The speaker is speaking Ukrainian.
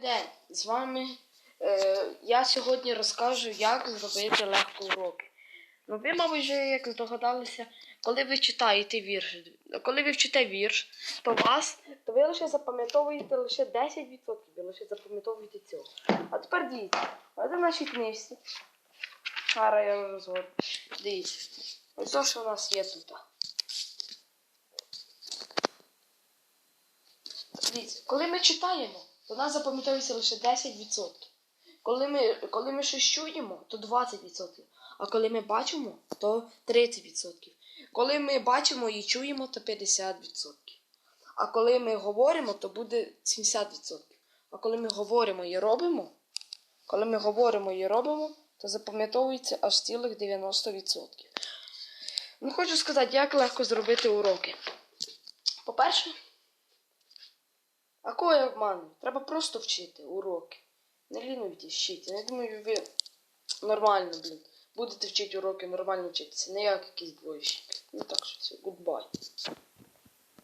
день! З вами е, я сьогодні розкажу, як зробити легко уроки. Ну, ви, мабуть, вже як здогадалися, коли ви читаєте вірш, коли ви вчите вірш, то вас, то ви лише запам'ятовуєте лише 10%, ви лише запам'ятовуєте цього. А тепер дивіться, в нашій книжці. Зараз я розгорну. Дивіться. Ось то, що у нас є тут. Дивіться, коли ми читаємо, то нас запам'ятовується лише 10%. Коли ми, коли ми щось чуємо, то 20%. А коли ми бачимо, то 30%. Коли ми бачимо і чуємо, то 50%. А коли ми говоримо, то буде 70%. А коли ми говоримо і робимо, коли ми говоримо і робимо, то запам'ятовується аж цілих 90%. Ну, хочу сказати, як легко зробити уроки. По-перше, а кого я обманую? Треба просто вчити уроки. Не лінуйте, вчіть. Я думаю, ви нормально, блін. Будете вчити уроки, нормально вчитися. Не як якісь двоєщики. Ну так що.